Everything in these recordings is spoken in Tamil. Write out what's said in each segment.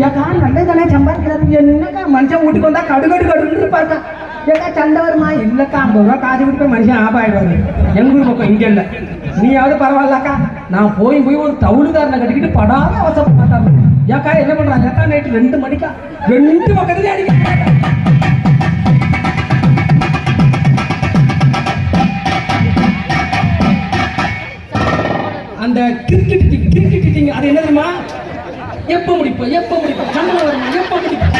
ಯಾಕ ನನ್ನದನೇ ಚಂಬಾರ್ಕಿರೋದು ಎನ್ನಕ கடுகடு ಮುಟ್ಕೊಂಡ ಕಡುಗಡು ஏக்கா ಪಾರ್ಕ ಯಾಕ ಚಂದವರ್ಮ ಇಲ್ಲಕ್ಕ ಬರೋಕ ಆದಿ ಬಿಟ್ಟು மனுஷன் ಆಪ ಇಡೋದು ಹೆಂಗಿರ್ಬೇಕು இங்க நீ யாவது பரவாயில்லக்கா. நான் போய் போய் ஒரு தவுடுதாரனை கட்டிக்கிட்டு படாத அவசரப்பட்டாங்க ஏக்கா என்ன பண்ணுறாங்க ஏக்கா நைட்டு ரெண்டு மணிக்கா? ரெண்டு பக்கத்துலேயே அடிக்க அந்த கிரிக்கெட் கிரிக்கெட் அது என்ன தெரியுமா? எப்போ முடிப்போம் எப்போ முடிப்போம் சண்டை வரணும் எப்ப முடிப்போம்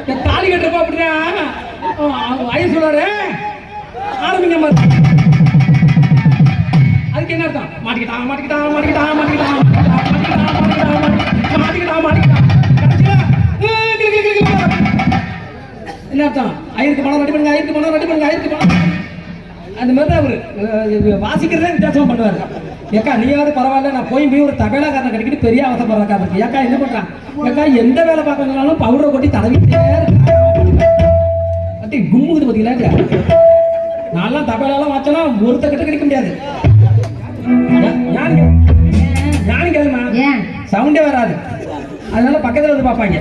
இந்த தாலி கட்டுறப்ப அப்படின்னா ஐயர் சொல்றாரு ஆரம்பிங்க அதுக்கு என்ன அர்த்தம்? மாட்டிக்கிட்டா மாட்டிக்கிட்டா மாட்டிக்கிட்டா மாட்டிக்கிட்டா மாட்டிக்கிட்டா மாட்டிக்கிட்டா மாட்டிக்கிட்டா என்ன அர்த்தம்? ஐயருக்கு பணம் ரெடி பண்ணுங்க ஐயருக்கு பணம் ரெடி பண்ணுங்க ஐயருக்கு பணம் அந்த மாதிரி தான் அவர் வாசிக்கிறதே வித்தியாசமாக பண்ணுவார். ஏக்கா நீயாவது பரவாயில்ல நான் போய் போய் ஒரு தகவலாக்காரனை கட்டிக்கிட்டு பெரிய அவசரப்படுறக்கா இருக்கு ஏக்கா என்ன பண்றான் ஏக்கா எந்த வேலை பார்க்கறதுனாலும் பவுடரை கொட்டி தடவிட்டே அட்டி கும்முகுது பார்த்தீங்களா நான்லாம் தகவலாலாம் வாச்சனா ஒருத்த கிட்ட கிடைக்க முடியாது. ஏன் சவுண்டே வராது. அதனால பக்கத்துல வந்து பார்ப்பாங்க.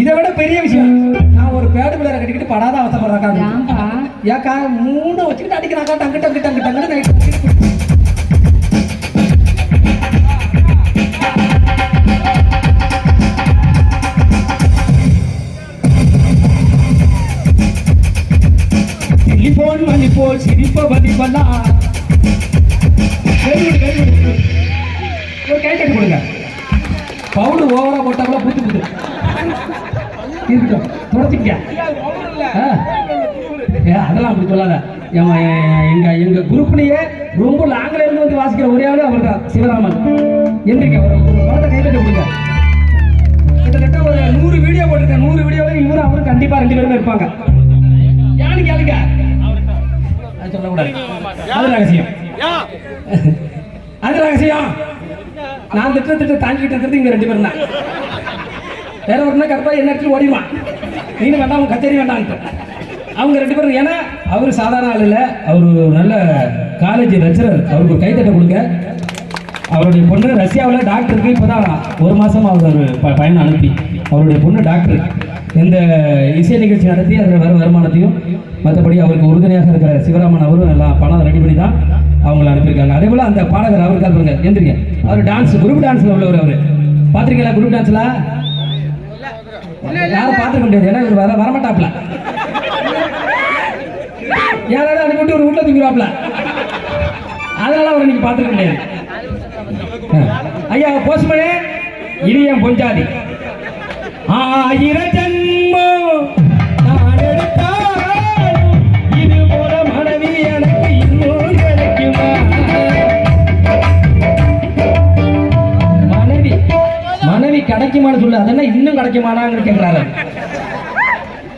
இதை விட பெரிய விஷயம் நான் ஒரு பேடு பிள்ளைய கட்டிக்கிட்டு படாத அவசரப்படுறாக்கா ஏக்கா மூணு வச்சுக்கிட்டு அடிக்கிறாக்கா டங்கு டங்கு டங்கு டங்குன்னு நைட்டு போல் சிரிப்பவதி பல்லா கைவிடு கைவிடு ஒரு கை கட்டி கொடுங்க. பவுடர் ஓவரா போட்டாப்புல பூத்து பூத்து இருக்கட்டும் தொடச்சிக்க அதெல்லாம் அப்படி சொல்லாத. ஏம்மா, எ- எங்க எங்க குரூப்லயே ரொம்ப லாங்ல இருந்து வந்து வாசிக்கிற ஒரே ஆளு அவர் தான் சிவராமன். எந்திரிக்க ஒரு ஒரு படத்தை கையில கொடுங்க. கிட்டத்தட்ட ஒரு நூறு வீடியோ போட்டிருக்கேன். நூறு வீடியோவில் இவரும் அவரும் கண்டிப்பாக ரெண்டு பேருமே இருப்பாங்க. ரகசியம். அது ரகசியம். நான் திட்ட திட்ட தாங்கிட்டு இருக்கிறது இங்க ரெண்டு பேரும் தான். வேற ஒருனா கருப்பா என்ன இடத்துல ஓடிடுவான். நீனு வேண்டாம் உன் கச்சேரி வேண்டாம்ட்டு. அவங்க ரெண்டு பேரும் ஏன்னா அவர் சாதாரண ஆள் இல்லை. அவர் ஒரு நல்ல காலேஜ் லெக்சரர் அவருக்கு ஒரு கைத்தட்ட கொடுங்க. அவருடைய பொண்ணு ரஷ்யாவில் டாக்டருக்கு இப்போதான் ஒரு மாசம் ஆகுது அவர் ப- பையனை அனுப்பி. அவருடைய பொண்ணு டாக்டர். இந்த இசை நிகழ்ச்சி நடத்தி அதில் வர வருமானத்தையும் மற்றபடி அவருக்கு உறுதுணையாக இருக்கிற சிவராமன் அவரும் எல்லாம் பணம் ரெடி பண்ணி தான் அவங்கள அனுப்பியிருக்காங்க. அதே போல் அந்த பாடகர் அவருக்கு பாருங்க எந்திரிங்க. அவர் டான்ஸ் குரூப் டான்ஸில் உள்ளவர் அவர். பார்த்துருக்கீங்களா குரூப் டான்ஸில் யாரும் பார்த்துக்க முடியாது. ஏன்னா இவர் வர வரமாட்டாப்ல யாராவது அனுப்பிட்டு ஒரு வீட்டில் தூங்கிடுவாப்ல அதனால அவரை நீங்கள் பார்த்துக்க முடியாது. ஐயா போஸ்மனே இது என் பொஞ்சாதி ஆயிர ஜன்மம் நான் எடுத்தாலும் இது போல மனைவி எனக்கு இன்னும் கிடைக்குமா? மனைவி மனைவி கிடைக்குமான்னு சொல்லு. அதெல்லாம் இன்னும் கிடைக்குமானான்னு கேட்கிறாரு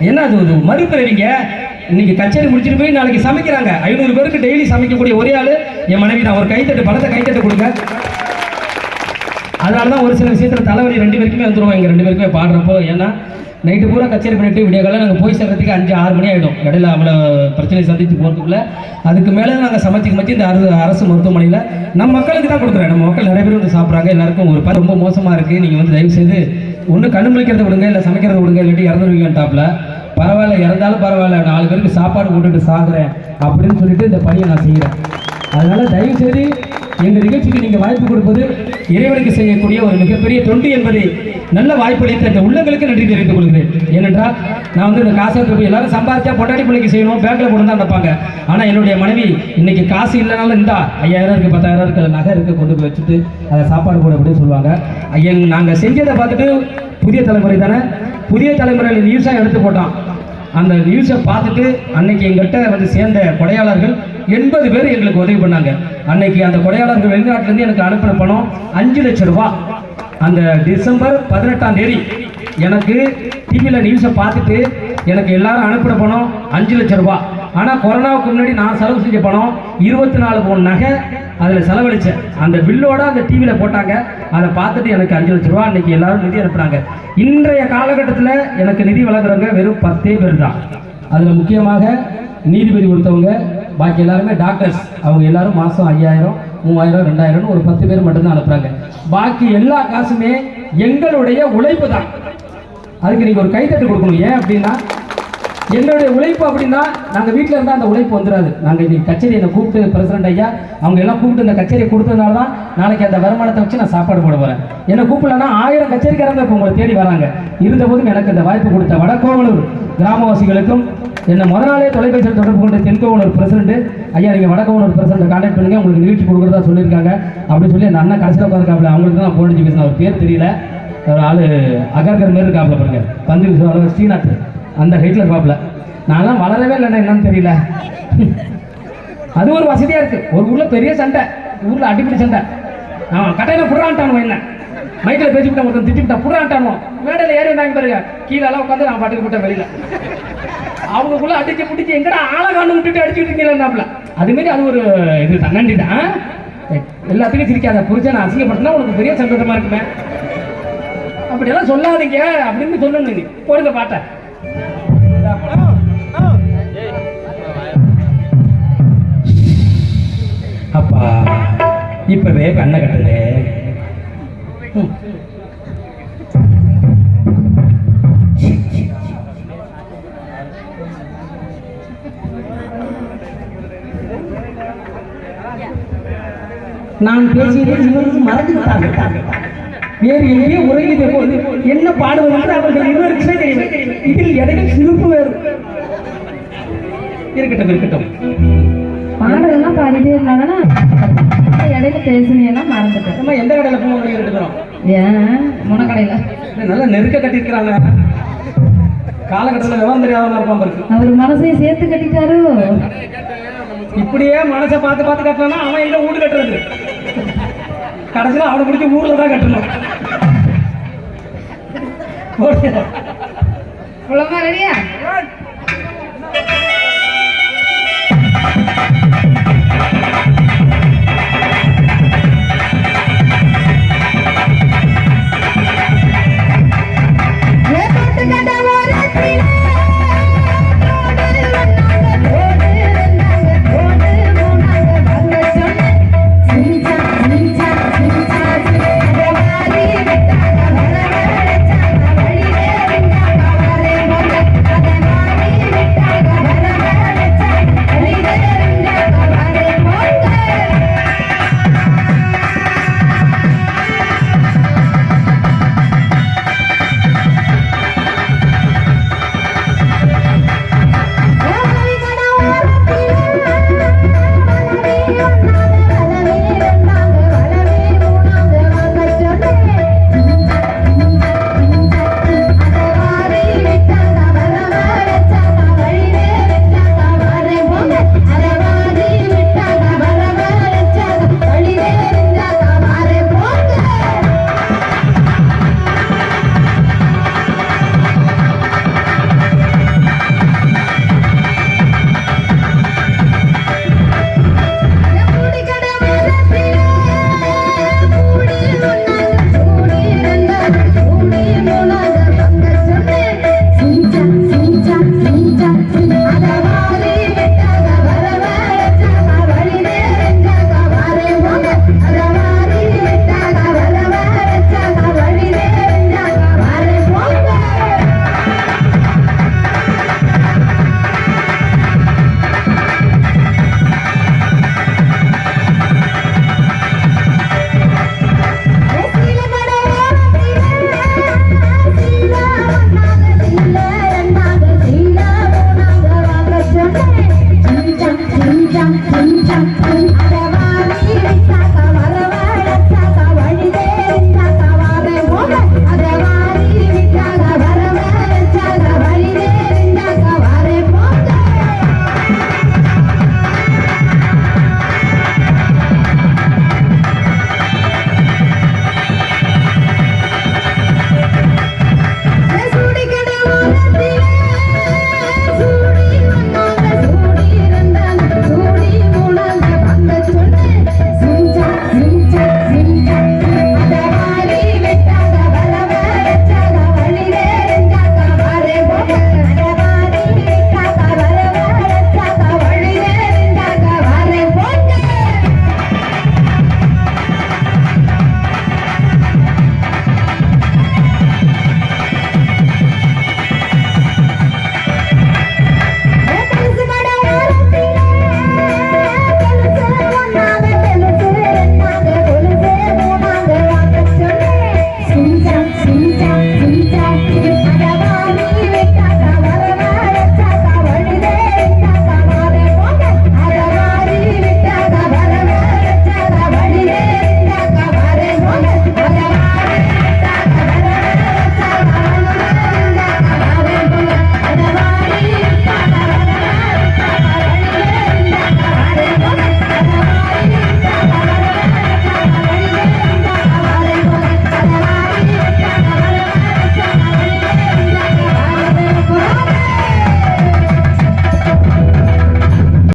என்ன அது ஒரு மறுபிறவிங்க? இன்னைக்கு கச்சேரி முடிச்சுட்டு போய் நாளைக்கு சமைக்கிறாங்க. ஐநூறு பேருக்கு டெய்லி சமைக்கக்கூடிய ஒரே ஆள். என் மனைவி நான் ஒரு கைத்தட்டு பணத்தை கைத்தட்டு கொடுங்க. அதனால தான் ஒரு சில விஷயத்தில் தலைவலி ரெண்டு பேருக்குமே வந்துடுவோம் எங்கள் ரெண்டு பேருக்குமே பாடுறப்போ. ஏன்னா நைட்டு பூரா கச்சேரி பண்ணிட்டு விடிய காலம் நாங்கள் போய் சேர்றதுக்கு அஞ்சு ஆறு மணி ஆகிடும் இடையில அவ்வளோ பிரச்சனை சந்தித்து போகிறதுக்குள்ள அதுக்கு மேலே நாங்கள் சமைச்சு மத்தி இந்த அரசு அரசு மருத்துவமனையில் நம்ம மக்களுக்கு தான் கொடுக்குறோம். நம்ம மக்கள் நிறைய பேர் வந்து சாப்பிட்றாங்க. எல்லாருக்கும் ஒரு ரொம்ப மோசமாக இருக்குது நீங்கள் வந்து தயவு செய்து ஒன்று கண்ணு முழிக்கிறத விடுங்க இல்லை சமைக்கிறத விடுங்க இல்லாட்டி இறந்துருவீங்கன்ட்டாப்ல பரவாயில்ல இறந்தாலும் பரவாயில்ல. நாலு பேருக்கு சாப்பாடு போட்டுட்டு சாகுறேன் அப்படின்னு சொல்லிட்டு இந்த பணியை நான் செய்கிறேன் அதனால தயவு செய்து இந்த நிகழ்ச்சிக்கு நீங்கள் வாய்ப்பு கொடுப்பது இறைவனுக்கு செய்யக்கூடிய ஒரு மிகப்பெரிய தொண்டு என்பதை நல்ல வாய்ப்பளித்த இந்த உள்ளங்களுக்கு நன்றி தெரிவித்துக் கொள்கிறேன். ஏனென்றால் நான் வந்து இந்த காசை போய் எல்லாரும் சம்பாதிச்சா பொட்டாடி பிள்ளைக்கு செய்யணும் பேங்க்ல போட்டு தான் நினைப்பாங்க. ஆனால் என்னுடைய மனைவி இன்னைக்கு காசு இல்லைனாலும் இந்தா ஐயாயிரம் இருக்கு பத்தாயிரம் இருக்கு நகை இருக்கு கொண்டு போய் வச்சுட்டு அதை சாப்பாடு போட அப்படின்னு சொல்லுவாங்க. ஐயன் நாங்கள் செஞ்சதை பார்த்துட்டு புதிய தலைமுறை தானே? புதிய தலைமுறையில் நியூஸாக எடுத்து போட்டான். அந்த நியூஸை பார்த்துட்டு அன்னைக்கு எங்கள்கிட்ட வந்து சேர்ந்த கொடையாளர்கள் எண்பது பேர் எங்களுக்கு உதவி பண்ணாங்க. அன்னைக்கு அந்த கொடையாளர்கள் வெளிநாட்டிலேருந்து எனக்கு அனுப்பின பணம் அஞ்சு லட்சம் ரூபாய் அந்த டிசம்பர் பதினெட்டாம் தேதி எனக்கு டிவியில் நியூஸை பார்த்துட்டு எனக்கு எல்லாரும் அனுப்பின பணம் அஞ்சு லட்சம் ரூபாய் ஆனால் கொரோனாவுக்கு முன்னாடி நான் செலவு செஞ்ச பணம் இருபத்தி நாலு பவுன் நகை அதில் செலவழித்தேன் அந்த பில்லோட அந்த டிவியில் போட்டாங்க. அதை பார்த்துட்டு எனக்கு அஞ்சு லட்ச ரூபா அன்னைக்கு எல்லாரும் நிதி அனுப்புனாங்க. இன்றைய காலகட்டத்தில் எனக்கு நிதி வழங்குறவங்க வெறும் பத்தே பேர் தான். அதில் முக்கியமாக நீதிபதி ஒருத்தவங்க பாக்கி எல்லாருமே டாக்டர்ஸ் அவங்க எல்லாரும் மாதம் ஐயாயிரம் மூவாயிரம் ரெண்டாயிரம்னு ஒரு பத்து பேர் மட்டும்தான் அனுப்புறாங்க. பாக்கி எல்லா காசுமே எங்களுடைய உழைப்பு தான் அதுக்கு நீங்கள் ஒரு கைத்தட்டு கொடுக்கணும். ஏன் அப்படின்னா எங்களுடைய உழைப்பு அப்படின்னா நாங்கள் வீட்டில் இருந்தால் அந்த உழைப்பு வந்துடாது நாங்கள் இன்னைக்கு கச்சேரி என்னை கூப்பிட்டு பிரசிடண்ட் ஐயா அவங்க எல்லாம் கூப்பிட்டு இந்த கச்சேரியை கொடுத்ததுனால தான் நாளைக்கு அந்த வருமானத்தை வச்சு நான் சாப்பாடு போட போகிறேன் என்னை கூப்பிடலன்னா ஆயிரம் கச்சேரிக்காரங்க இப்போ உங்களை தேடி வராங்க. இருந்தபோதும் எனக்கு இந்த வாய்ப்பு கொடுத்த வடக்கோவலூர் கிராமவாசிகளுக்கும் என்னை முத நாளே தொலைபேசியில் தொடர்பு கொண்ட தென்கோவலூர் பிரசிடண்ட் ஐயா நீங்கள் வடக்கோவலூர் பிரசிடண்ட் கான்டாக்ட் பண்ணுங்க. உங்களுக்கு நிகழ்ச்சி கொடுக்குறதா சொல்லியிருக்காங்க. அப்படின்னு சொல்லி அந்த அண்ணன் கடைசியில் உட்காந்துருக்காப்புல அவங்களுக்கு தான் போன் பேசின அவர் பேர் தெரியல. ஒரு ஆள் அகர்கர் மாதிரி இருக்காப்புல பாருங்க. பந்து ஸ்ரீநாத். அந்த ஹைட்டில் இருப்பாப்புல நான்லாம் வளரவே இல்லைண்ணே என்னன்னு தெரியல. அது ஒரு வசதியாக இருக்குது ஒரு ஊரில் பெரிய சண்டை ஊரில் அடிப்படை சண்டை. அவன் கட்டையில் புறான்ட்டானுவன் என்ன? மைக்கில் பேசிவிட்டான் ஒருத்தன் திட்டிவிட்டான் புறான்ட்டானுவோம் மேடையில் ஏறி வந்தாங்க பாருங்க. கீழே உட்காந்து நான் பாட்டுக்கு போட்டேன் வெளியில. அவங்களுக்குள்ள அடிச்சு பிடிச்சி எங்கடா ஆளை காண்டு விட்டுட்டு அடிச்சுட்டு இருக்கீங்களாப்ல அதுமாரி அது ஒரு இது தான். நன்றி தான். எல்லாத்துக்கும் சிரிக்காத. புரிச்சா அசிங்கப்படுத்தினா உனக்கு பெரிய சந்தோஷமா இருக்குமே. அப்படியெல்லாம் சொல்லாதீங்க அப்படின்னு சொல்லணும் நீ. போடுங்க பாட்டை. அப்பா இப்பவே கண்ணை கட்டுது. நான் பேசியதை இவருக்கு மறந்து விட்டார்கள் வேறு எங்கேயோ உறங்கியதை போல் என்ன பாடுவது என்று அவர்கள் இருவருக்குமே தெரியும். இதில் இடையில் சிரிப்பு வேறு. இருக்கட்டும் இருக்கட்டும். பாடலாம் பாடிட்டே இருந்தாங்கன்னா இடையில பேசுனீங்கன்னா மறந்துட்டேன். நம்ம எந்த கடையில் போக இருக்கிறோம் ஏன்? முனக்கடையில. நல்லா நெருக்க கட்டியிருக்கிறாங்க. காலகட்டத்தில் விவரம் தெரியாதவனா இருப்பான் அவர் மனசையும் சேர்த்து கட்டிட்டாரு? இப்படியே மனசை பார்த்து பார்த்து கட்டலன்னா அவன் எங்க வீடு கட்டுறது? கடைசியில் அவனை பிடிச்சி ஊரில் தான் கட்டணும் ஓகே. ரெடியா